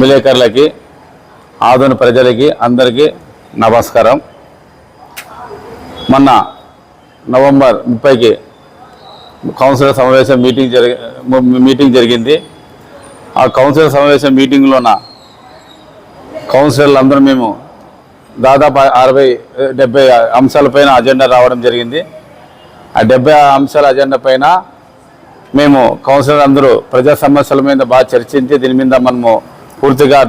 విలేకరులకి ఆధున ప్రజలకి అందరికీ నమస్కారం. మొన్న నవంబర్ ముప్పైకి కౌన్సిలర్ సమావేశం మీటింగ్ జరిగి మీటింగ్ జరిగింది. ఆ కౌన్సిలర్ సమావేశం మీటింగ్లోన కౌన్సిలర్లు అందరూ మేము దాదాపు అరవై డెబ్బై అంశాలపైన అజెండా రావడం జరిగింది. ఆ డెబ్బై అంశాల అజెండా పైన మేము కౌన్సిలర్ అందరూ ప్రజా సమస్యల మీద బాగా చర్చించి దీని మీద మనము పూర్తిగా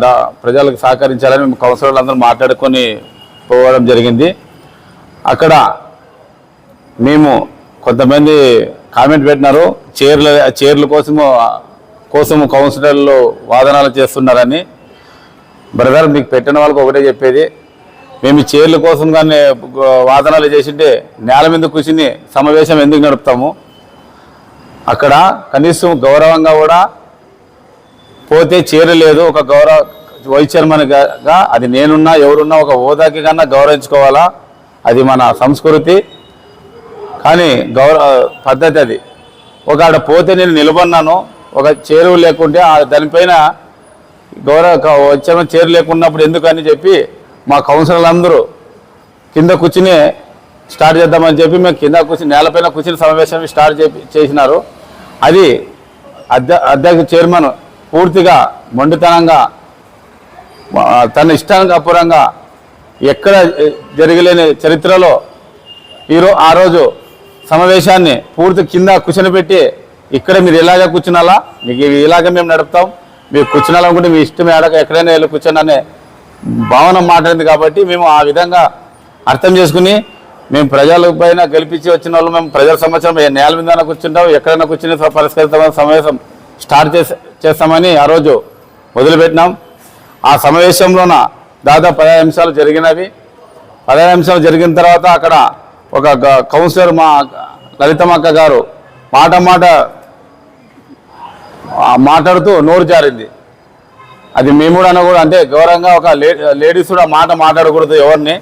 ప్రజలకు సహకరించాలని మేము కౌన్సిలర్లు అందరూ మాట్లాడుకొని పోవడం జరిగింది. అక్కడ మేము కొంతమంది కామెంట్ పెట్టినారు చీరల చైర్ల కోసము కోసము కౌన్సిలర్లు వాదనాలు చేస్తున్నారని. బ్రదర్ మీకు పెట్టిన వాళ్ళకి ఒకటే చెప్పేది మేము చీరల కోసం కానీ వాదనాలు చేసింటే నేల మీద కూర్చుని సమావేశం ఎందుకు నడుపుతాము? అక్కడ కనీసం గౌరవంగా కూడా పోతే చేరలేదు ఒక గౌరవ వైస్ చైర్మన్గా అది నేనున్నా ఎవరున్నా ఒక హోదాకి కన్నా గౌరవించుకోవాలా? అది మన సంస్కృతి. కానీ గౌరవ పద్ధతి అది. ఒక ఆడ పోతే నేను నిలబడినాను ఒక చేరువు లేకుంటే దానిపైన గౌరవ క- వైస్ చైర్మన్ చేరు లేకున్నప్పుడు ఎందుకని చెప్పి మా కౌన్సిలర్లు అందరూ కింద కూర్చుని స్టార్ట్ చేద్దామని చెప్పి మేము కింద కూర్చుని నేలపైన కూర్చుని సమావేశం స్టార్ట్ చేసినారు. అది అధ్య అధ్యక్ష చైర్మన్ పూర్తిగా మొండితనంగా తన ఇష్టానికి అపురంగా ఎక్కడ జరగలేని చరిత్రలో ఈరో ఆ రోజు సమావేశాన్ని పూర్తి కింద కూర్చొనిపెట్టి ఇక్కడ మీరు ఇలాగ కూర్చున్నాలా? మీకు ఇలాగ మేము నడుపుతాం. మీరు కూర్చున్నాలనుకుంటే మీ ఇష్టం ఏడక ఎక్కడైనా వెళ్ళి కూర్చోననే భావన మాట్లాడింది కాబట్టి మేము ఆ విధంగా అర్థం చేసుకుని మేము ప్రజల పైన గెలిపించి వచ్చిన వాళ్ళు. మేము ప్రజల సంవత్సరం ఏ నేల మీద కూర్చుంటాం ఎక్కడైనా కూర్చుని పరిష్కరిస్తామని సమావేశం స్టార్ట్ చేసి చేస్తామని ఆ రోజు వదిలిపెట్టినాం. ఆ సమావేశంలోన దాదాపు పదహారు అంశాలు జరిగినవి. పదహారు అంశాలు జరిగిన తర్వాత అక్కడ ఒక కౌన్సిలర్ మా లలితమక్క గారు మాట మాట మాట్లాడుతూ నోరు జారింది. అది మేము కూడా అన్న కూడా అంటే గౌరవంగా ఒక లే లేడీస్ కూడా మాట మాట్లాడకూడదు ఎవరిని.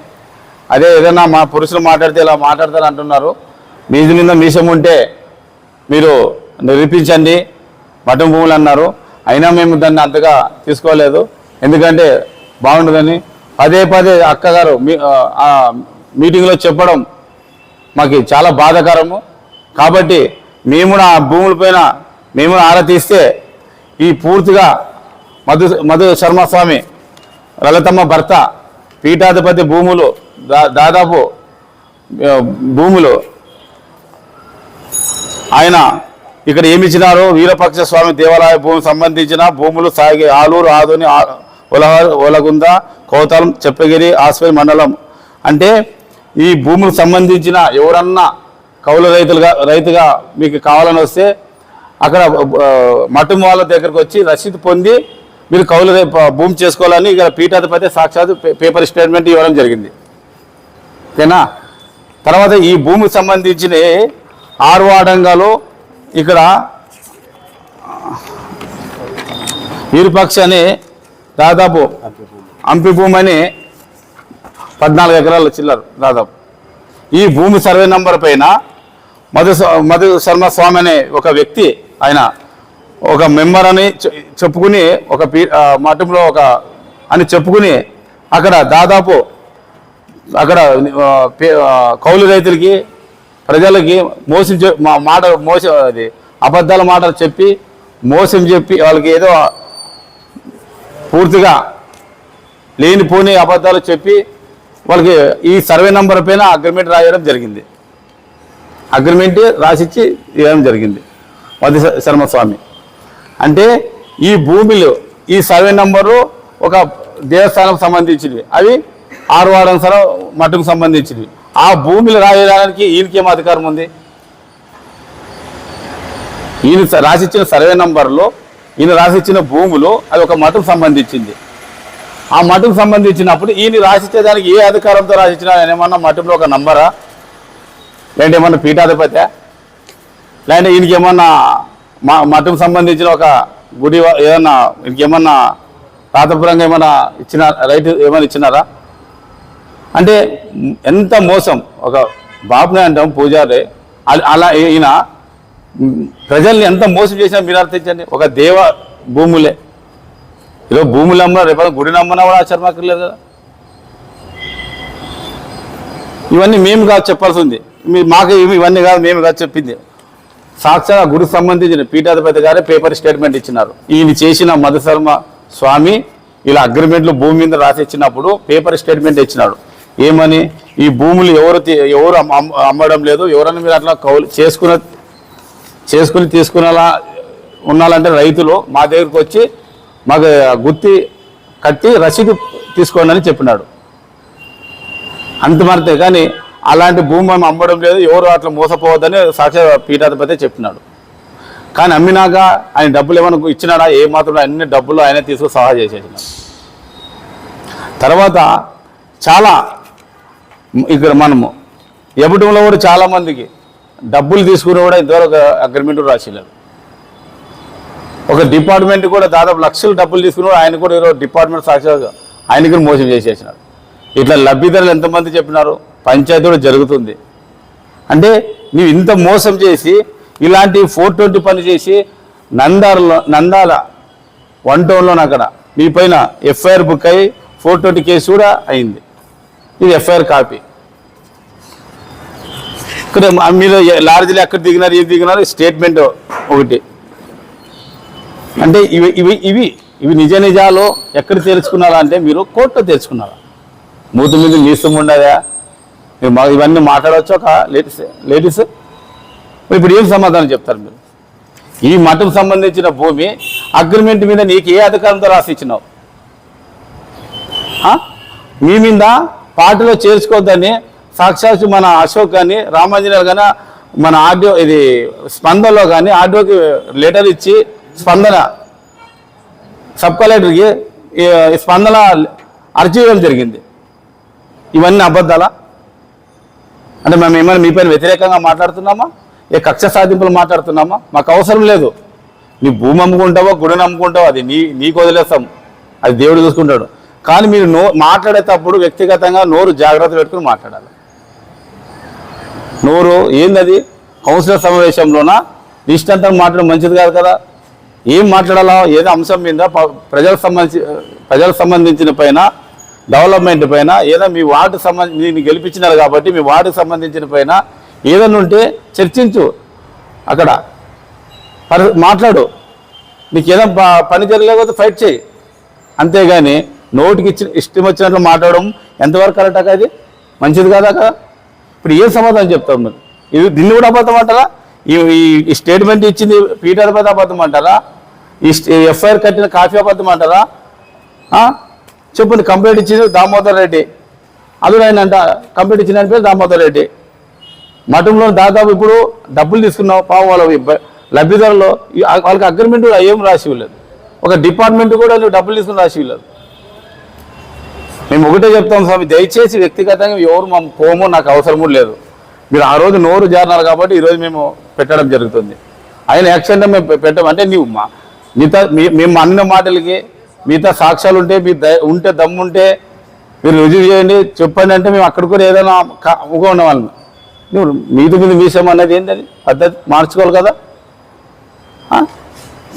అదే ఏదైనా మా పురుషులు మాట్లాడితే ఇలా మాట్లాడతారు అంటున్నారు మీది మీద మీసం ఉంటే మీరు నిరూపించండి. మఠం భూములు అన్నారు. అయినా మేము దాన్ని అంతగా తీసుకోలేదు. ఎందుకంటే బాగుండదని పదే పదే అక్కగారు మీ మీటింగ్లో చెప్పడం మాకు చాలా బాధాకరము. కాబట్టి మేము కూడా ఆ భూములపైన మేము ఆరా తీస్తే ఈ పూర్తిగా మధు మధు శర్మస్వామి లలితమ్మ భర్త పీఠాధిపతి భూములు దా- దాదాపు భూములు ఆయన ఇక్కడ ఏమి ఇచ్చినారు వీరపక్ష స్వామి దేవాలయ భూమి సంబంధించిన భూములు సాగి ఆలూరు ఆదోని ఒలహ ఒలగుంద కోతలం చెప్పగిరి ఆస్పరి మండలం. అంటే ఈ భూములకు సంబంధించిన ఎవరన్నా కౌలు రైతులుగా రైతుగా మీకు కావాలని వస్తే అక్కడ మటుం మఠం వాళ్ళ దగ్గరకు వచ్చి రసీదు పొంది మీరు కౌలు భూమి చేసుకోవాలని ఇక్కడ పీఠాధిపతి సాక్షాత్ పేపర్ స్టేట్మెంట్ ఇవ్వడం జరిగింది. ఓకేనా? తర్వాత ఈ భూమికి సంబంధించిన ఆర్వాడంగాలో ఇక్కడ విరుపక్ష అని దాదాపు అంపి భూమి అని పద్నాలుగు ఎకరాల చిల్లరు దాదాపు. ఈ భూమి సర్వే నంబర్ పైన మధు స- మధు శర్మ స్వామి అనే ఒక వ్యక్తి ఆయన ఒక మెంబర్ అని చె- చెప్పుకుని ఒక పీ ఆ, మఠంలో ఒక అని చెప్పుకుని అక్కడ దాదాపు అక్కడ కౌలు రైతులకి ప్రజలకి మోసం మా మాట మోసం అది అబద్ధాల మాటలు చెప్పి మోసం చెప్పి వాళ్ళకి ఏదో పూర్తిగా లేనిపోని అబద్ధాలు చెప్పి వాళ్ళకి ఈ సర్వే నంబర్ పైన అగ్రిమెంట్ రాయడం జరిగింది. అగ్రిమెంట్ రాసిచ్చి ఇవ్వడం జరిగింది. మధు శర్మ స్వామి అంటే ఈ భూమిలో ఈ సర్వే నంబరు ఒక దేవస్థానం సంబంధించినవి. అవి ఆరువాడం సర మటుకు సంబంధించినవి. ఆ భూమిలో రాయడానికి ఈయనకి ఏం అధికారం ఉంది? ఈయన రాసిచ్చిన సర్వే నంబర్లో ఈయన రాసిచ్చిన భూములు అది ఒక మఠం సంబంధించింది. ఆ మఠం సంబంధించినప్పుడు ఈయన రాసిచ్చేదానికి ఏ అధికారంతో రాసిచ్చినా ఆయన ఏమన్నా మఠంలో ఒక నంబరా? లేదంటే ఏమన్నా పీఠాధిపతి లేదంటే ఈయనకి ఏమన్నా మా మఠం సంబంధించిన ఒక గుడి ఏమన్నా ఈయనకి ఏమన్నా రాతపురంగా ఏమన్నా ఇచ్చిన రైట్ ఏమైనా ఇచ్చినారా? అంటే ఎంత మోసం. ఒక బాబునే అంటాం పూజారి అలా ఈయన ప్రజల్ని ఎంత మోసం చేసినా మీరు అర్థించండి ఒక దేవ భూములే. ఈరోజు భూములు అమ్మ రేపు గుడిని అమ్మనా కూడా ఆశ్చర్యమాకర్లేదు కదా. ఇవన్నీ మేము కాదు చెప్పాల్సి ఉంది మీ మాకు ఇవి- ఇవన్నీ కాదు మేము కాదు చెప్పింది. సాక్షాత్ ఆ గుడికి సంబంధించిన పీఠాధిపతి గారే పేపర్ స్టేట్మెంట్ ఇచ్చినారు. ఈయన చేసిన మధుశర్మ స్వామి ఇలా అగ్రిమెంట్లు భూమి మీద రాసి ఇచ్చినప్పుడు పేపర్ స్టేట్మెంట్ ఇచ్చినాడు. ఏమని? ఈ భూములు ఎవరు ఎవరు అమ్మడం లేదు. ఎవరన్నా మీరు అట్లా కౌలు చేసుకున్న చేసుకుని తీసుకునేలా ఉండాలంటే రైతులు మా దగ్గరికి వచ్చి మాకు గుత్తి కట్టి రసీదు తీసుకోండి అని చెప్పినాడు. అంత కానీ అలాంటి భూమి మనం అమ్మడం లేదు. ఎవరు అట్లా మోసపోవద్దని సాక్షి పీఠాధిపతి చెప్పినాడు. కానీ అమ్మినాక ఆయన డబ్బులు ఏమైనా ఇచ్చినాడా? ఏ మాత్రం అన్ని డబ్బులు ఆయన తీసుకు సహాయం చేసేసినాడు. తర్వాత చాలా ఇక్కడ మనము ఎబటంలో కూడా చాలామందికి డబ్బులు తీసుకుని కూడా ఇంతవరకు అగ్రిమెంట్ రాసిలేదు. ఒక డిపార్ట్మెంట్ కూడా దాదాపు లక్షలు డబ్బులు తీసుకుని ఆయన కూడా ఈరోజు డిపార్ట్మెంట్ సాక్షిగా ఆయన కూడా మోసం చేసేసినారు. ఇట్లా లబ్ధిదారులు ఎంతమంది చెప్పినారు? పంచాయతీ కూడా జరుగుతుంది. అంటే నువ్వు ఇంత మోసం చేసి ఇలాంటి ఫోర్ ట్వంటీ పని చేసి నందాలలో నందాల వన్ టౌన్లోనక్కడ మీ పైన ఎఫ్ఐఆర్ బుక్ అయ్యి ఫోర్ ట్వంటీ కేసు కూడా అయింది. ఇది ఎఫ్ఐఆర్ కాపీ. ఇక్కడ మీరు ఎ- ఎక్కడ దిగినారు ఏది దిగినారు స్టేట్మెంట్ ఒకటి. అంటే ఇవి ఇవి ఇవి ఇవి నిజ నిజాలు ఎక్కడ తెలుసుకున్నారా అంటే మీరు కోర్టులో తెలుసుకున్నారా? మూతి మీద నీసం ఉండదా? మీరు మా ఇవన్నీ మాట్లాడవచ్చు ఒక లేడీస్ లేడీస్? ఇప్పుడు ఏం సమాధానం చెప్తారు మీరు? ఈ మఠం సంబంధించిన భూమి అగ్రిమెంట్ మీద నీకు ఏ అధికారంతో రాసి ఇచ్చినావు? మీ మీద పార్టీలో చేర్చుకోవద్దని సాక్షాత్ మన అశోక్ కానీ రామాంజనేయులు కానీ మన ఆడియో ఇది స్పందనలో కానీ ఆడియోకి లెటర్ ఇచ్చి స్పందన సబ్ కలెక్టర్కి స్పందన అర్జీ ఇవ్వడం జరిగింది. ఇవన్నీ అబద్ధాలా? అంటే మేము ఏమైనా మీ పైన వ్యతిరేకంగా మాట్లాడుతున్నామా? ఏ కక్ష సాధింపులు మాట్లాడుతున్నామా? మాకు అవసరం లేదు. నీ భూమి అమ్ముకుంటావో గుడిని అమ్ముకుంటావో అది నీ నీకు వదిలేస్తాం. అది దేవుడు చూసుకుంటాడు. కానీ మీరు నో మాట్లాడేటప్పుడు వ్యక్తిగతంగా నోరు జాగ్రత్త పెట్టుకుని మాట్లాడాలి. నోరు ఏందది? కౌన్సిలర్ సమావేశంలోన? ఇష్టంతో మాట్లాడడం మంచిది కాదు కదా. ఏం మాట్లాడాలా? ఏదో అంశం మీద ప్రజలకు సంబంధించి ప్రజలకు సంబంధించిన పైన డెవలప్మెంట్ పైన ఏదో మీ వార్డు సంబంధించి నేను గెలిపించినారు కాబట్టి మీ వార్డుకు సంబంధించిన పైన ఏదైనా ఉంటే చర్చించు. అక్కడ పరి- మాట్లాడు. నీకు ఏదో ప- పని జరగలేకపోతే ఫైట్ చేయి. అంతేగాని నోటికి ఇచ్చి ఇష్టం వచ్చినట్లు మాట్లాడడం ఎంతవరకు కరెక్ట్ అక్క అది మంచిది కాదా కదా ఇప్పుడు ఏం సమాధానం చెప్తాం మీరు? ఇది దీన్ని కూడా అబద్ధం అంటారా? ఈ ఈ- స్టేట్మెంట్ ఇచ్చింది పీటర్ పద అబద్ధం అంటారా? ఈ ఎఫ్ఐఆర్ కట్టిన కాఫీ అబద్ధం అంటారా? చెప్పండి కంప్లైంట్ ఇచ్చింది దామోదర్ రెడ్డి. అదుడు ఆయన అంట కంప్లైంట్ ఇచ్చిన పేరు దామోదర్ రెడ్డి. మఠంలో దాదాపు ఇప్పుడు డబ్బులు తీసుకున్నావు పాపం వాళ్ళ లబ్ధిదారులు వాళ్ళకి అగ్రిమెంట్ ఏం రాసి ఇవ్వలేదు. ఒక డిపార్ట్మెంట్ కూడా నువ్వు డబ్బులు తీసుకుని రాసి ఇవ్వలేదు. మేము ఒకటే చెప్తాం స్వామి దయచేసి వ్యక్తిగతంగా ఎవరు మా పోము నాకు అవసరం కూడా లేదు. మీరు ఆ రోజు నోరు జారినారు కాబట్టి ఈరోజు మేము పెట్టడం జరుగుతుంది. ఆయన యాక్సిడెంట్ మేము పె- అంటే నీవు మా మిగతా మీ- మేము అన్న మాటలకి మిగతా సాక్ష్యాలు ఉంటే మీ ద ఉంటే దమ్ముంటే మీరు రుజువు చేయండి. చెప్పండి అంటే మేము అక్కడ కూడా ఏదైనా కా- ఒక నువ్వు మీది మీద మీసం అన్నది ఏంటది? పద్ధతి మార్చుకోవాలి కదా?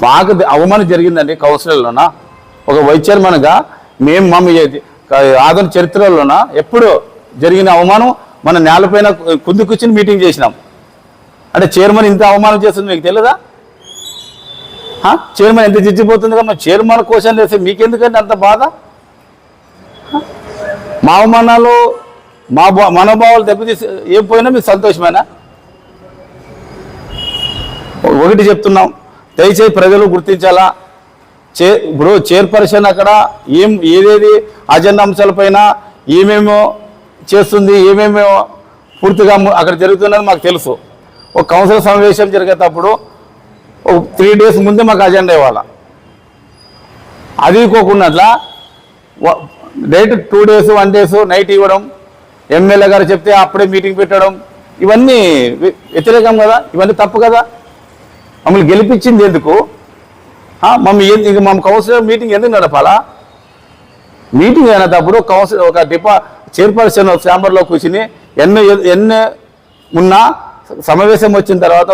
మాకు అవమానం జరిగిందండి కౌన్సిలర్లోనా? ఒక వైస్ చైర్మన్గా మేము మమ్మీ ఆధునిక చరిత్రలోన? ఎప్పుడు జరిగిన అవమానం మన నేలపైన కుంది కూర్చుని మీటింగ్ చేసినాం. అంటే చైర్మన్ ఇంత అవమానం చేస్తుంది మీకు తెలియదా చైర్మన్ ఎంత జిచ్చిపోతుంది కదా చైర్మన్ క్వశ్చన్ చేస్తే మీకెందుకంటే అంత బాధ? మా అవమానాలు మా మనోభావాలు దెబ్బతీసి ఏం పోయినా మీకు సంతోషమేనా? ఒకటి చెప్తున్నాం. దయచేసి ప్రజలు గుర్తించాలా? చే ఇప్పుడు చైర్పర్సన్ అక్కడ ఏం ఏదేది అజెండా అంశాలపైన ఏమేమో చేస్తుంది ఏమేమో పూర్తిగా అక్కడ జరుగుతున్నది మాకు తెలుసు. ఒక కౌన్సిల్ సమావేశం జరిగేటప్పుడు ఒక త్రీ డేస్ ముందే మాకు అజెండా ఇవ్వాల. అది కోకున్నట్ల direct two days one days night ఇవ్వడం ఎమ్మెల్యే గారు చెప్తే అప్పుడే మీటింగ్ పెట్టడం ఇవన్నీ వ్యతిరేకం కదా ఇవన్నీ తప్పు కదా. మమ్మల్ని గెలిపించింది ఎందుకు? మమ్మీ మమ్మల్ని ఇంక మా కౌన్సిలర్ మీటింగ్ ఎందుకు నడపాలా? మీటింగ్ అయినప్పుడు కౌన్సిల్ ఒక డిపా చైర్పర్సన్ ఛాంబర్లో కూర్చుని ఎన్ని ఎన్ని ఉన్నా సమావేశం వచ్చిన తర్వాత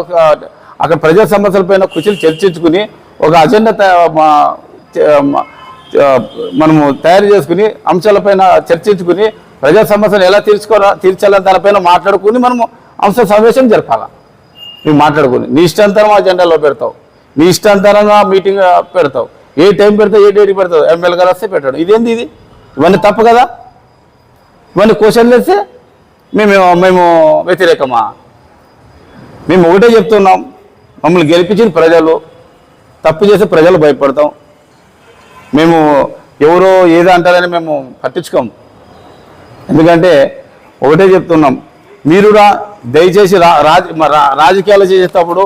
అక్కడ ప్రజా సమస్యలపైన కూర్చుని చర్చించుకుని ఒక అజెండా త- మనము తయారు చేసుకుని అంశాలపైన చర్చించుకుని ప్రజా సమస్యలు ఎలా తీర్చుకోరా తీర్చాలని దానిపైన మాట్లాడుకుని మనము అంశ సమావేశం జరపాల. నువ్వు మాట్లాడుకుని నీ ఇష్టాంతరం ఆ జెండాలో పెడతావు. నీ ఇష్టాంతరంగా మీటింగ్ ఆ, పెడతావు. ఏ టైం పెడతావు ఏ డేట్ పెడతావు? ఎమ్మెల్యే గారు వస్తే పెట్టాడు. ఇదేంది ఇది? ఇవన్నీ తప్పు కదా? ఇవన్నీ క్వశ్చన్లు వేస్తే మేము మేము వ్యతిరేకమా? మేము ఒకటే చెప్తున్నాం. మమ్మల్ని గెలిపించిన ప్రజలు. తప్పు చేస్తే ప్రజలు భయపడతాం. మేము ఎవరో ఏదో అంటారని మేము పట్టించుకోము ఎందుకంటే ఒకటే చెప్తున్నాం. మీరు రా దయచేసి రా రా- రాజకీయాలు చేసేటప్పుడు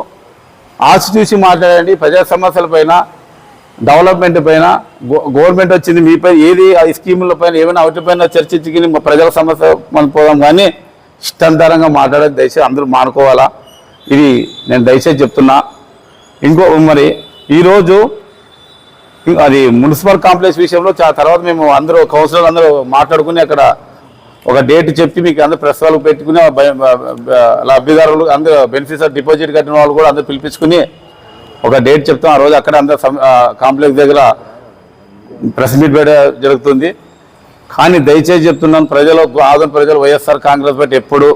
ఆశ చూసి మాట్లాడండి. ప్రజా సమస్యల పైన డెవలప్మెంట్ పైన గో- గవర్నమెంట్ వచ్చింది మీపై ఏది ఆ స్కీముల పైన ఏమైనా వాటిపైన చర్చించుకుని మా ప్రజల సమస్య మనం పోదాం. కానీ ఇష్టాంతరంగా మాట్లాడేది దయచేసి అందరూ మానుకోవాలా? ఇది నేను దయచేసి చెప్తున్నా. ఇంకో మరి ఈరోజు అది మున్సిపల్ కాంప్లెక్స్ విషయంలో చాలా తర్వాత మేము అందరూ కౌన్సిలర్ అందరూ మాట్లాడుకుని అక్కడ ఒక డేట్ చెప్పి మీకు అందరు ప్రెస్ పెట్టుకుని లబ్ధిదారులు అందరూ బెనిఫిట్స్ డిపాజిట్ కట్టిన వాళ్ళు కూడా అందరూ పిలిపించుకుని ఒక డేట్ చెప్తాం. ఆ రోజు అక్కడ అందరూ కాంప్లెక్స్ దగ్గర ప్రెస్ మీట్ పెట్ట జరుగుతుంది. కానీ దయచేసి చెప్తున్నాను ప్రజలు ఆదరణ ప్రజలు వైఎస్ఆర్ కాంగ్రెస్ పార్టీ ఎప్పుడు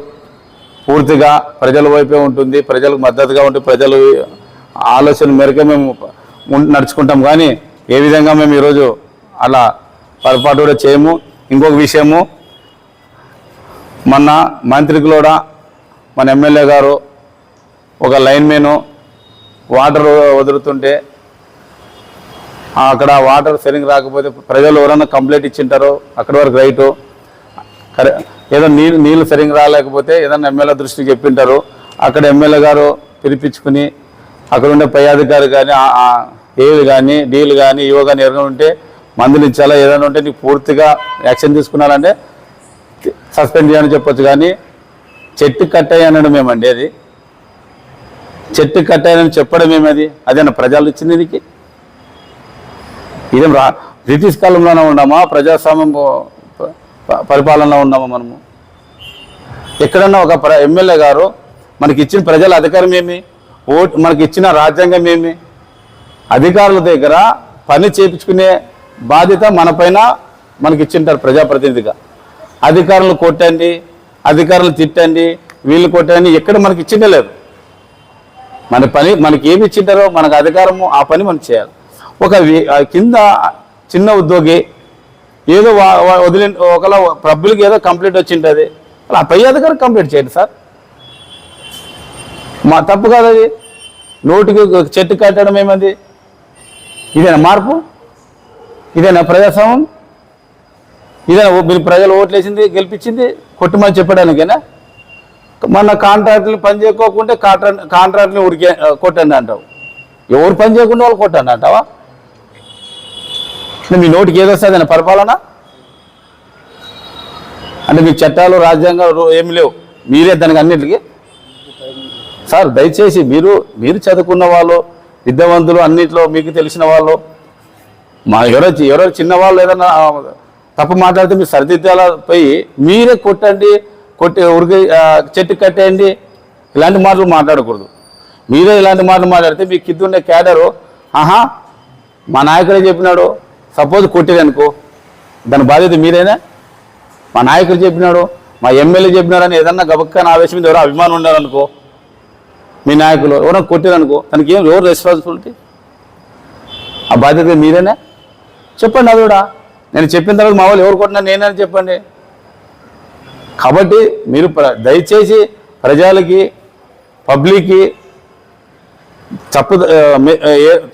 పూర్తిగా ప్రజల వైపే ఉంటుంది. ప్రజలకు మద్దతుగా ఉంటే ప్రజలు ఆలోచన మేరకే మేము నడుచుకుంటాం. కానీ ఏ విధంగా మేము ఈరోజు అలా పొరపాటు కూడా చేయము. ఇంకొక విషయము మొన్న మంత్రికి కూడా మన ఎమ్మెల్యే గారు ఒక లైన్ మెను వాటర్ వదులుతుంటే అక్కడ వాటర్ సరిగ్గా రాకపోతే ప్రజలు ఎవరైనా కంప్లైంట్ ఇచ్చింటారో అక్కడి వరకు రైటు. ఏదో నీళ్ళు నీళ్ళు సరిగ్గా రాలేకపోతే ఏదైనా ఎమ్మెల్యే దృష్టికి చెప్పింటారు. అక్కడ ఎమ్మెల్యే గారు పిలిపించుకుని అక్కడ ఉండే పై అధికారి కానీ ఏవి కానీ డీలు కానీ ఇవో కానీ ఎవరైనా ఉంటే మందులు ఇచ్చాలా ఏదైనా ఉంటే నీకు పూర్తిగా యాక్షన్ తీసుకున్నారంటే సస్పెండ్ చేయని చెప్పొచ్చు కానీ చెట్టు కట్టాయి అనడం ఏమండి అది? చెట్టు కట్టాయని చెప్పడం ఏమది? అదేనా ప్రజలు ఇచ్చింది దీనికి? ఇదేం రా బ్రిటిష్ కాలంలోనే ఉన్నామా? ప్రజాస్వామ్యం పరిపాలనలో ఉన్నామా మనము? ఎక్కడన్నా ఒక ప్ర ఎమ్మెల్యే గారు మనకి ఇచ్చిన ప్రజల అధికారం ఏమి? ఓట్ మనకి ఇచ్చిన రాజ్యాంగం ఏమి? అధికారుల దగ్గర పని చేపించుకునే బాధ్యత మన పైన మనకి ఇచ్చింటారు ప్రజాప్రతినిధిగా. అధికారులు కొట్టండి అధికారులు తిట్టండి వీళ్ళు కొట్టండి ఎక్కడ మనకి ఇచ్చిందే లేదు. మన పని మనకి ఏమి ఇచ్చింటారో మనకు అధికారము ఆ పని మనం చేయాలి. ఒక ఆ కింద చిన్న ఉద్యోగి ఏదో వా- వదిలి ఒకలా ప్రభులకి ఏదో కంప్లీట్ వచ్చింటుంది. అలా పై అధికారం కంప్లీట్ చేయండి సార్. మా తప్పు కాదు అది. నోటికి ఒక చెట్టు కట్టడం ఏమంది? ఇదేనా మార్పు? ఇదేనా ప్రజాస్వామ్యం? ఇదే ఓ- మీరు ప్రజలు ఓట్లేసింది గెలిపించింది కొట్టుమని చెప్పడానికేనా? మన కాంట్రాక్టులు పని చేయకోకుంటే కాంట్రాక్ట్ కాంట్రాక్ట్ని ఉడికే కొట్టండి అంటావు. ఎవరు పని చేయకుండా వాళ్ళు కొట్టండి అంటావా? మీ నోటికి ఏదొస్తుంది అని పరిపాలన? అంటే మీకు చట్టాలు రాజ్యాంగాలు ఏమి లేవు. మీరే దానికి అన్నిటికీ? సార్ దయచేసి మీరు మీరు చదువుకున్న వాళ్ళు విద్యావంతులు అన్నిట్లో మీకు తెలిసిన వాళ్ళు మా ఎవరో ఎవరో చిన్న వాళ్ళు ఏదైనా తప్పు మాట్లాడితే మీరు సరిదిద్దాల పోయి మీరే కొట్టండి కొట్టి ఉరికి చెట్టు కట్టేయండి. ఇలాంటి మాటలు మాట్లాడకూడదు. మీరే ఇలాంటి మాటలు మాట్లాడితే మీ కింద ఉండే క్యాడరు ఆహా మా నాయకుడే చెప్పినాడు సపోజ్ కొట్టిరనుకో దాని బాధ్యత మీరేనా మా నాయకుడు చెప్పినాడు మా ఎమ్మెల్యే చెప్పినారని ఏదన్నా గబక్కన ఆవేశం మీద ఎవరో అభిమానం ఉండాలనుకో మీ నాయకులు ఎవరైనా కొట్టిరనుకో తనకి ఏం ఎవరు రెస్పాన్సిబిలిటీ ఆ బాధ్యత మీరేనా చెప్పండి అది కూడా నేను చెప్పిన తర్వాత మా వాళ్ళు ఎవరు కొట్టినా నేనని చెప్పండి. కాబట్టి మీరు ప్ర- దయచేసి ప్రజలకి పబ్లిక్కి తప్పు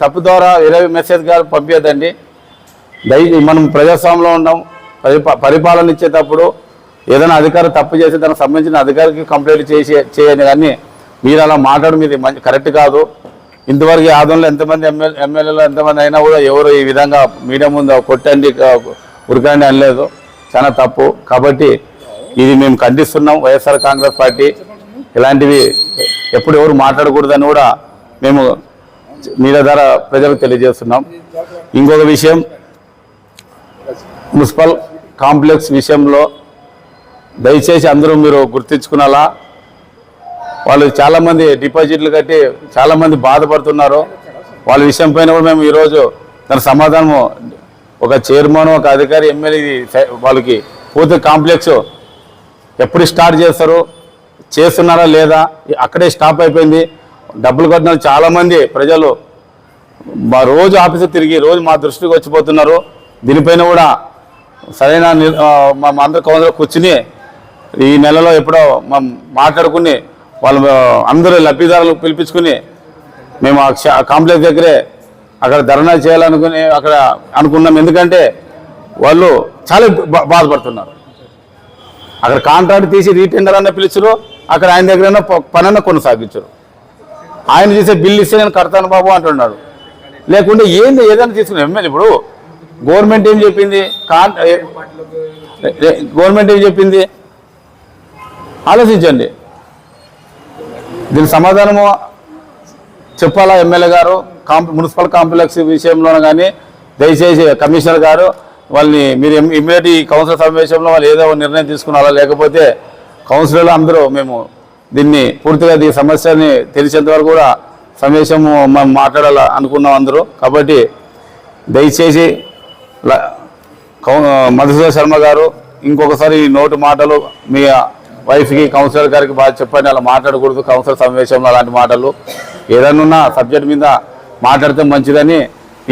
తప్పు ద్వారా ఇరవై మెసేజ్ గారు పంపించదండి దయ మనం ప్రజాస్వామ్యంలో ఉన్నాం. పరిపా పరిపాలన ఇచ్చేటప్పుడు ఏదైనా అధికారి తప్పు చేసి దానికి సంబంధించిన అధికారికి కంప్లైంట్ చేసి చేయండి. కానీ మీరు అలా మాట్లాడడం ఇది మంచి కరెక్ట్ కాదు. ఇంతవరకు ఈ ఆదంలో ఎంతమంది ఎమ్మెల్యే ఎమ్మెల్యేలు ఎంతమంది అయినా కూడా ఎవరు ఈ విధంగా మీడియా ముందు కొట్టండి క- ఉరకండి అనలేదు. చాలా తప్పు. కాబట్టి ఇది మేము ఖండిస్తున్నాం. వైఎస్ఆర్ కాంగ్రెస్ పార్టీ ఇలాంటివి ఎప్పుడు ఎవరు మాట్లాడకూడదని కూడా మేము మీడియా ద్వారా ప్రజలకు తెలియజేస్తున్నాం. ఇంకొక విషయం మున్సిపల్ కాంప్లెక్స్ విషయంలో దయచేసి అందరూ మీరు గుర్తించుకునేలా వాళ్ళు చాలామంది డిపాజిట్లు కట్టి చాలామంది బాధపడుతున్నారు. వాళ్ళ విషయం పైన కూడా మేము ఈరోజు దాని సమాధానము ఒక చైర్మన్ ఒక అధికారి ఎమ్మెల్యే వాళ్ళకి పూర్తి కాంప్లెక్స్ ఎప్పుడు స్టార్ట్ చేస్తారు చేస్తున్నారా లేదా అక్కడే స్టాప్ అయిపోయింది. డబ్బులు కట్టిన చాలామంది ప్రజలు మా రోజు ఆఫీసు తిరిగి రోజు మా దృష్టికి వచ్చిపోతున్నారు. దీనిపైన కూడా సరైన మా మా అందరు కూర్చుని ఈ నెలలో ఎప్పుడో మా మాట్లాడుకుని వాళ్ళు అందరూ లబ్ధిదారులు పిలిపించుకుని మేము ఆ కాంప్లెక్స్ దగ్గరే అక్కడ ధర్నా చేయాలనుకుని అక్కడ అనుకున్నాం. ఎందుకంటే వాళ్ళు చాలా బాధపడుతున్నారు. అక్కడ కాంట్రాక్ట్ తీసి రీటెండర్ అన్న పిలిచరు అక్కడ ఆయన దగ్గర పని కొనసాగించరు ఆయన చేసే బిల్లు ఇస్తే నేను కడతాను బాబు అంటున్నాడు. లేకుంటే ఏంది ఏదైనా తీసుకుని ఎమ్మెల్యే ఇప్పుడు గవర్నమెంట్ ఏం చెప్పింది? కాన్ గవర్నమెంట్ ఏం చెప్పింది? ఆలోచించండి. దీని సమాధానము చెప్పాలా ఎమ్మెల్యే గారు? కాంప్ మున్సిపల్ కాంప్లెక్స్ విషయంలో కానీ దయచేసి కమిషనర్ గారు వాళ్ళని మీరు ఇమ్మీడియట్ ఈ కౌన్సిల్ సమావేశంలో వాళ్ళు ఏదో ఒక నిర్ణయం తీసుకున్నారా? లేకపోతే కౌన్సిలర్లు అందరూ మేము దీన్ని పూర్తిగా ఈ సమస్యని తెలిసేంత వరకు కూడా సమావేశం మనం మాట్లాడాలి అనుకున్నాం అందరూ. కాబట్టి దయచేసి కౌ మధుసూదన్ శర్మ గారు ఇంకొకసారి నోటు మాటలు మీ వైఫ్కి కౌన్సిలర్ గారికి బాగా చెప్పండి అలా మాట్లాడకూడదు కౌన్సిలర్ సమావేశంలో అలాంటి మాటలు. ఏదన్నా ఉన్న సబ్జెక్ట్ మీద మాట్లాడితే మంచిదని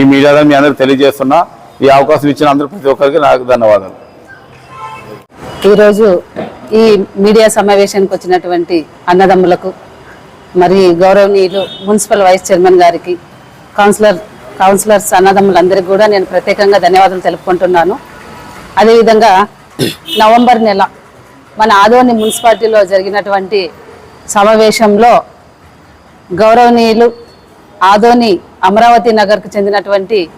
ఈ మీడియా మీ అందరికి తెలియజేస్తున్నా. ఈ అవకాశం ఇచ్చిన అందరూ ప్రతి ఒక్కరికి నాకు ధన్యవాదాలు. ఈరోజు ఈ మీడియా సమావేశానికి వచ్చినటువంటి అన్నదమ్ములకు మరి గౌరవనీయులు మున్సిపల్ వైస్ చైర్మన్ గారికి కౌన్సిలర్ కౌన్సిలర్స్ అన్నదమ్ములందరికీ కూడా నేను ప్రత్యేకంగా ధన్యవాదాలు తెలుపుకుంటున్నాను. అదేవిధంగా నవంబర్ నెల మన ఆదోని మున్సిపాలిటీలో జరిగినటువంటి సమావేశంలో గౌరవనీయులు ఆదోని అమరావతి నగర్కు చెందినటువంటి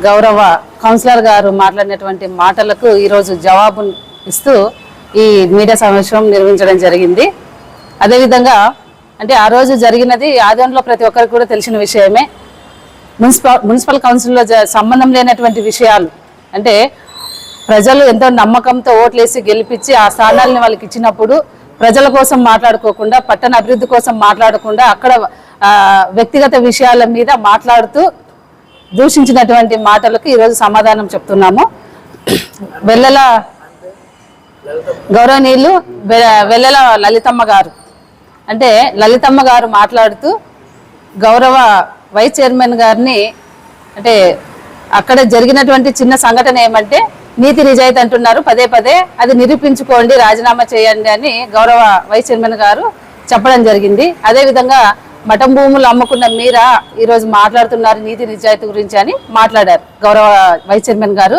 గౌరవ కౌన్సిలర్ గారు మాట్లాడినటువంటి మాటలకు ఈరోజు జవాబు ఇస్తూ ఈ మీడియా సమావేశం నిర్వహించడం జరిగింది. అదేవిధంగా అంటే ఆ రోజు జరిగినది ఆదోనిలో ప్రతి ఒక్కరికి కూడా తెలిసిన విషయమే. మున్సిపల్ మున్సిపల్ కౌన్సిల్లో జ- సంబంధం లేనటువంటి విషయాలు అంటే ప్రజలు ఎంతో నమ్మకంతో ఓట్లేసి గెలిపించి ఆ స్థానాలని వాళ్ళకి ఇచ్చినప్పుడు ప్రజల కోసం మాట్లాడుకోకుండా పట్టణ అభివృద్ధి కోసం మాట్లాడకుండా అక్కడ వ్యక్తిగత విషయాల మీద మాట్లాడుతూ దూషించినటువంటి మాటలకు ఈరోజు సమాధానం చెప్తున్నాము. వెల్లెల గౌరవనీయులు వె- వెల్లెల లలితమ్మ గారు. అంటే లలితమ్మ గారు మాట్లాడుతూ గౌరవ వైస్ చైర్మన్ గారిని అంటే అక్కడ జరిగినటువంటి చిన్న సంఘటన ఏమంటే నీతి నిజాయితీ అంటున్నారు. పదే పదే అది నిరూపించుకోండి రాజీనామా చేయండి అని గౌరవ వైస్ చైర్మన్ గారు చెప్పడం జరిగింది. అదేవిధంగా మఠం భూములు అమ్ముకున్న మీరా ఈరోజు మాట్లాడుతున్నారు నీతి నిజాయితీ గురించి అని మాట్లాడారు గౌరవ వైస్ చైర్మన్ గారు.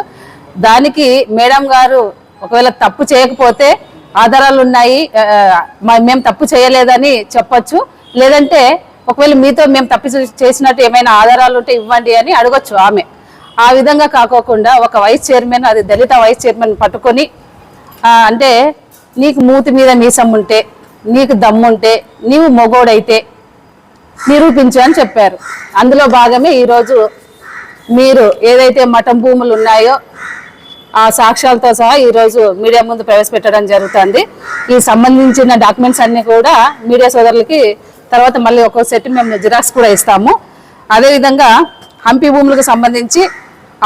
దానికి మేడం గారు ఒకవేళ తప్పు చేయకపోతే ఆధారాలు ఉన్నాయి మ- మేము తప్పు చేయలేదని చెప్పొచ్చు. లేదంటే ఒకవేళ మీతో మేము తప్పు చేసినట్టు ఏమైనా ఆధారాలు ఉంటే ఇవ్వండి అని అడగొచ్చు ఆమె. ఆ విధంగా కాకోకుండా ఒక వైస్ చైర్మన్ అది దళిత వైస్ చైర్మన్ పట్టుకొని అంటే నీకు మూతి మీద మీసం ఉంటే నీకు దమ్ముంటే నీవు మొగోడైతే నిరూపించు అని చెప్పారు. అందులో భాగమే ఈరోజు మీరు ఏదైతే మఠం భూములు ఉన్నాయో ఆ సాక్ష్యాలతో సహా ఈరోజు మీడియా ముందు ప్రవేశపెట్టడం జరుగుతుంది. ఈ సంబంధించిన డాక్యుమెంట్స్ అన్నీ కూడా మీడియా సోదరులకి తర్వాత మళ్ళీ ఒక సెట్ మేము జిరాక్స్ కూడా ఇస్తాము. అదేవిధంగా హంపి భూములకు సంబంధించి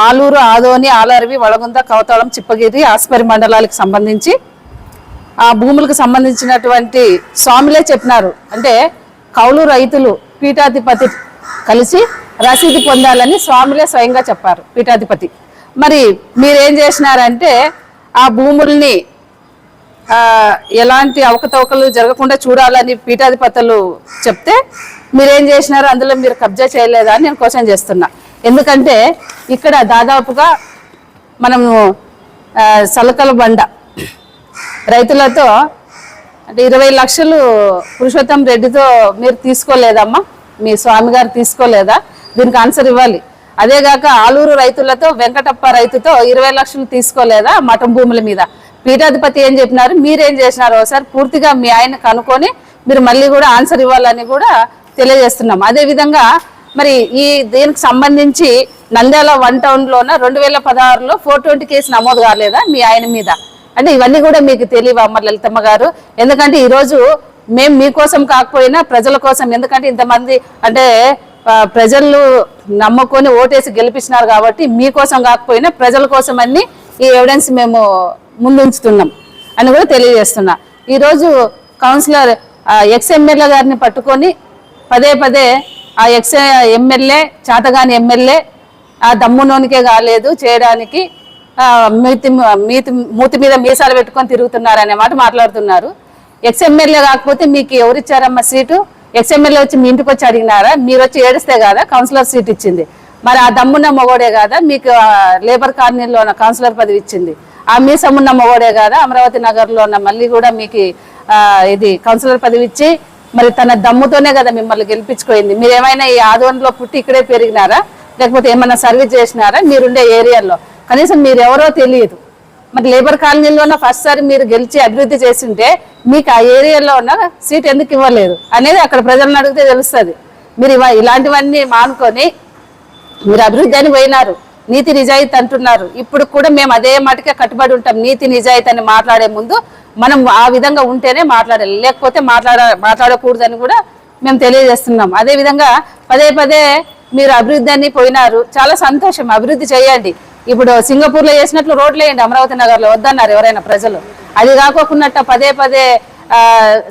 ఆలూరు ఆదోని ఆలరవి వడగుంద కవతాళం చిప్పగిరి ఆస్పరి మండలాలకు సంబంధించి ఆ భూములకు సంబంధించినటువంటి స్వామిలే చెప్పినారు. అంటే కౌలు రైతులు పీఠాధిపతి కలిసి రసీదు పొందాలని స్వామిలే స్వయంగా చెప్పారు పీఠాధిపతి. మరి మీరేం చేసినారంటే ఆ భూముల్ని ఎలాంటి అవకతవకలు జరగకుండా చూడాలని పీఠాధిపతులు చెప్తే మీరేం చేసినారు? అందులో మీరు కబ్జా చేయలేదా అని నేను క్వశ్చన్ చేస్తున్నా. ఎందుకంటే ఇక్కడ దాదాపుగా మనము సలకల బండ. రైతులతో అంటే ఇరవై లక్షలు పురుషోత్తం రెడ్డితో మీరు తీసుకోలేదమ్మా మీ స్వామి గారు తీసుకోలేదా? దీనికి ఆన్సర్ ఇవ్వాలి. అదేగాక ఆలూరు రైతులతో వెంకటప్ప రైతుతో ఇరవై లక్షలు తీసుకోలేదా మఠం భూముల మీద? పీఠాధిపతి ఏం చెప్పినారు? మీరేం చేసినారు ఒకసారి పూర్తిగా మీ ఆయన కనుక్కొని మీరు మళ్ళీ కూడా ఆన్సర్ ఇవ్వాలని కూడా తెలియజేస్తున్నాం. అదేవిధంగా మరి ఈ దీనికి సంబంధించి నంద్యాల వన్ టౌన్లోన రెండు వేల పదహారులో ఫోర్ ట్వంటీ కేసు నమోదు కాలేదా మీ ఆయన మీద? అంటే ఇవన్నీ కూడా మీకు తెలియవా అమ్మ లలితమ్మ గారు? ఎందుకంటే ఈరోజు మేము మీకోసం కాకపోయినా ప్రజల కోసం ఎందుకంటే ఇంతమంది అంటే ప్రజలు నమ్ముకొని ఓటేసి గెలిపించినారు కాబట్టి మీకోసం కాకపోయినా ప్రజల కోసం అన్ని ఈ ఎవిడెన్స్ మేము ముందుంచుతున్నాం అని కూడా తెలియజేస్తున్నా. ఈరోజు కౌన్సిలర్ ఎక్స్ ఎమ్మెల్యే గారిని పట్టుకొని పదే పదే ఆ ఎక్స్ ఎమ్మెల్యే చేతగాని ఎమ్మెల్యే ఆ దమ్మునోనికే కాలేదు చేయడానికి మీతి మీతి మూతి మీద మీసాలు పెట్టుకొని తిరుగుతున్నారు అనే మాట మాట్లాడుతున్నారు. ఎక్స్ ఎమ్మెల్యే కాకపోతే మీకు ఎవరిచ్చారమ్మా సీటు? ఎక్స్ ఎమ్మెల్యే వచ్చి మీ ఇంటికి వచ్చి అడిగినారా? మీరు వచ్చి ఏడిస్తే కాదా? కౌన్సిలర్ సీట్ ఇచ్చింది. మరి ఆ దమ్మున్న మొగోడే కాదా? మీకు లేబర్ కాలనీలో ఉన్న కౌన్సిలర్ పదవి ఇచ్చింది. ఆ మీసమున్న మొగోడే కాదా? అమరావతి నగర్లో ఉన్న మళ్ళీ కూడా మీకు ఇది కౌన్సిలర్ పదవి ఇచ్చి మరి తన దమ్ముతోనే కదా మిమ్మల్ని గెలిపించుకోయింది మీరు ఏమైనా ఈ ఆదోన్లో పుట్టి ఇక్కడే పెరిగినారా? లేకపోతే ఏమైనా సర్వీస్ చేసినారా మీరుండే ఏరియాలో? కనీసం మీరు ఎవరో తెలియదు. మరి లేబర్ కాలనీలో ఫస్ట్ సారి మీరు గెలిచి అభివృద్ధి చేసింటే మీకు ఆ ఏరియాలో ఉన్న సీట్ ఎందుకు ఇవ్వలేదు? అనేది అక్కడ ప్రజలను అడిగితే తెలుస్తుంది. మీరు ఇవ- ఇలాంటివన్నీ మానుకొని మీరు అభివృద్ధి అని పోయినారు. నీతి నిజాయితీ అంటున్నారు. ఇప్పుడు కూడా మేము అదే మాటకే కట్టుబడి ఉంటాం. నీతి నిజాయితీ అని మాట్లాడే ముందు మనం ఆ విధంగా ఉంటేనే మాట్లాడాలి. లేకపోతే మాట్లాడ మాట్లాడకూడదని కూడా మేము తెలియజేస్తున్నాం. అదే విధంగా పదే పదే మీరు అభివృద్ధి అని పోయినారు. చాలా సంతోషం. అభివృద్ధి చేయండి. ఇప్పుడు సింగపూర్లో చేసినట్లు రోడ్లు వేయండి. అమరావతి నగర్లో వద్దన్నారు ఎవరైనా ప్రజలు. అది కాకోకున్నట్ట పదే పదే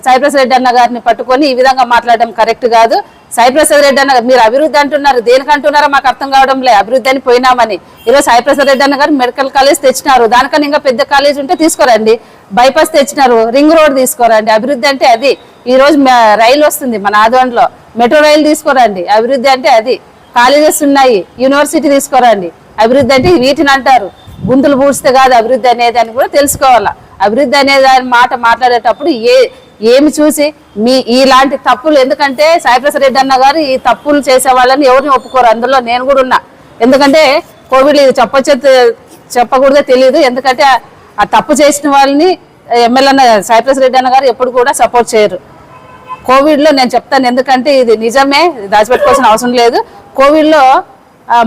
సైప్రస్ రెడ్డి అన్న గారిని పట్టుకొని ఈ విధంగా మాట్లాడడం కరెక్ట్ కాదు. సాయిప్రసాద్ రెడ్డి అన్న మీరు అభివృద్ధి అంటున్నారు దేనికి అంటున్నారో మాకు అర్థం కావడం లే అభివృద్ధి అని పోయినామని. ఈరోజు సాయిప్రసాద్ రెడ్డి అన్న గారు మెడికల్ కాలేజ్ తెచ్చినారు. దానికన్నా ఇంకా పెద్ద కాలేజ్ ఉంటే తీసుకోరండి. బైపాస్ తెచ్చినారు. రింగ్ రోడ్ తీసుకోరండి. అభివృద్ధి అంటే అది. ఈ రోజు రైలు వస్తుంది మన ఆదోన్లో. మెట్రో రైలు తీసుకోరండి. అభివృద్ధి అంటే అది. కాలేజెస్ ఉన్నాయి. యూనివర్సిటీ తీసుకోరండి. అభివృద్ధి అంటే వీటిని అంటారు. గుంతులు పూడిస్తే కాదు అభివృద్ధి అనేది అని కూడా తెలుసుకోవాలా. అభివృద్ధి అనే దాని మాట మాట్లాడేటప్పుడు ఏ ఏమి చూసి మీ ఇలాంటి తప్పులు ఎందుకంటే సాయిప్రసాద్ రెడ్డి అన్న గారు ఈ తప్పులు చేసే వాళ్ళని ఎవరిని ఒప్పుకోరు అందులో నేను కూడా ఉన్నా. ఎందుకంటే కోవిడ్ ఇది చెప్పచ్చు చెప్పకూడదో తెలియదు ఎందుకంటే ఆ తప్పు చేసిన వాళ్ళని ఎమ్మెల్యే అన్న సాయిప్రసాద్ రెడ్డి అన్న గారు ఎప్పుడు కూడా సపోర్ట్ చేయరు. కోవిడ్లో నేను చెప్తాను ఎందుకంటే ఇది నిజమే ఇది దాచిపెట్టుకోవాల్సిన అవసరం లేదు. కోవిడ్లో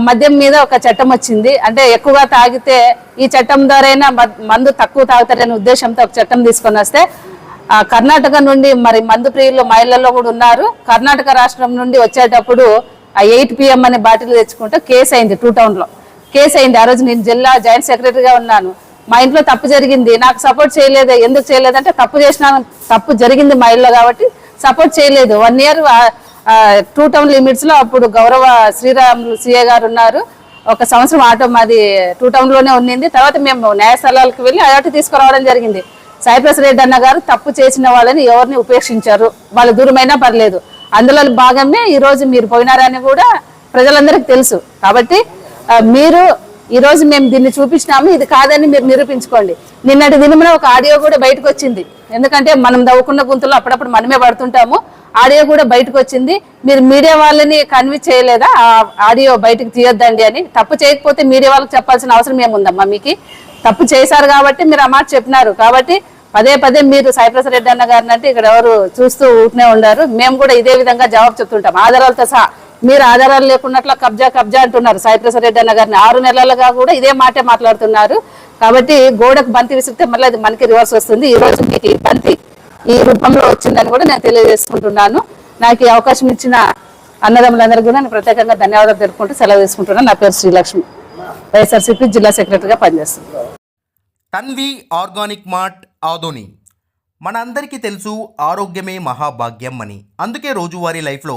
మద్యం మీద ఒక చట్టం వచ్చింది. అంటే ఎక్కువగా తాగితే ఈ చట్టం ద్వారైనా మందు తక్కువ తాగుతారనే ఉద్దేశంతో ఒక చట్టం తీసుకొని వస్తే కర్ణాటక నుండి మరి మందు ప్రియులు మహిళల్లో కూడా ఉన్నారు. కర్ణాటక రాష్ట్రం నుండి వచ్చేటప్పుడు ఆ ఎయిట్ పిఎం అనే బాటిల్ తెచ్చుకుంటే కేసు అయింది టూ టౌన్లో కేసు అయింది. ఆ రోజు నేను జిల్లా జాయింట్ సెక్రటరీగా ఉన్నాను. మా ఇంట్లో తప్పు జరిగింది. నాకు సపోర్ట్ చేయలేదు. ఎందుకు చేయలేదంటే తప్పు చేసిన తప్పు జరిగింది మా ఇల్లు కాబట్టి సపోర్ట్ చేయలేదు. వన్ ఇయర్ టూ టౌన్ లిమిట్స్లో అప్పుడు గౌరవ శ్రీరామ్ సిఏ గారు ఉన్నారు. ఒక సంవత్సరం ఆటో మాది టూ టౌన్లోనే ఉన్నింది. తర్వాత మేము న్యాయస్థలాలకు వెళ్ళి అయాటి తీసుకురావడం జరిగింది. సైప్రస్ రెడ్డి అన్న గారు తప్పు చేసిన వాళ్ళని ఎవరిని ఉపేక్షించారు? వాళ్ళు దూరమైనా పర్లేదు. అందులో భాగమే ఈ రోజు మీరు పోయినారని కూడా ప్రజలందరికీ తెలుసు. కాబట్టి మీరు ఈ రోజు మేము దీన్ని చూపించినాము ఇది కాదని మీరు నిరూపించుకోండి. నిన్నటి దినమున ఒక ఆడియో కూడా బయటకు వచ్చింది ఎందుకంటే మనం దవ్వుకున్న గుంతలో అప్పుడప్పుడు మనమే పడుతుంటాము. ఆడియో కూడా బయటకు వచ్చింది మీరు మీడియా వాళ్ళని కన్విన్స్ చేయలేదా? ఆ ఆడియో బయటకు తీయొద్దండి అని. తప్పు చేయకపోతే మీడియా వాళ్ళకి చెప్పాల్సిన అవసరం ఏముందమ్మా మీకు? తప్పు చేశారు కాబట్టి మీరు ఆ మాట చెప్పినారు. కాబట్టి పదే పదే మీరు సాయిప్రసాద్ రెడ్డి అన్న గారిని అంటే ఇక్కడ ఎవరు చూస్తూ ఉంటూనే ఉన్నారు మేము కూడా ఇదే విధంగా జవాబు చెప్తుంటాం. ఆధారాలతో సహా మీరు ఆధారాలు లేకున్నట్ల కబ్జా కబ్జా అంటున్నారు సాయిప్రసాద్ రెడ్డి అన్న గారిని. ఆరు నెలలుగా కూడా ఇదే మాటే మాట్లాడుతున్నారు. కాబట్టి గోడకు బంతి విసిరితే మళ్ళీ అది మనకి రివర్స్ వస్తుంది. ఈ రోజు మీకు ఈ బంతి ఈ రూపంలో వచ్చిందని కూడా నేను తెలియజేసుకుంటున్నాను. నాకు ఈ అవకాశం ఇచ్చిన అన్నదమ్ములందరికీ కూడా నేను ప్రత్యేకంగా ధన్యవాదాలు తెలుపుకుంటూ సెలవు తీసుకుంటున్నాను. నా పేరు శ్రీలక్ష్మి. వైఎస్ఆర్సీపీ జిల్లా సెక్రటరీగా పనిచేస్తుంది. Tanvi organic mart Adoni. మనందరికీ తెలుసు ఆరోగ్యమే మహాభాగ్యం అని. అందుకే రోజువారీ లైఫ్లో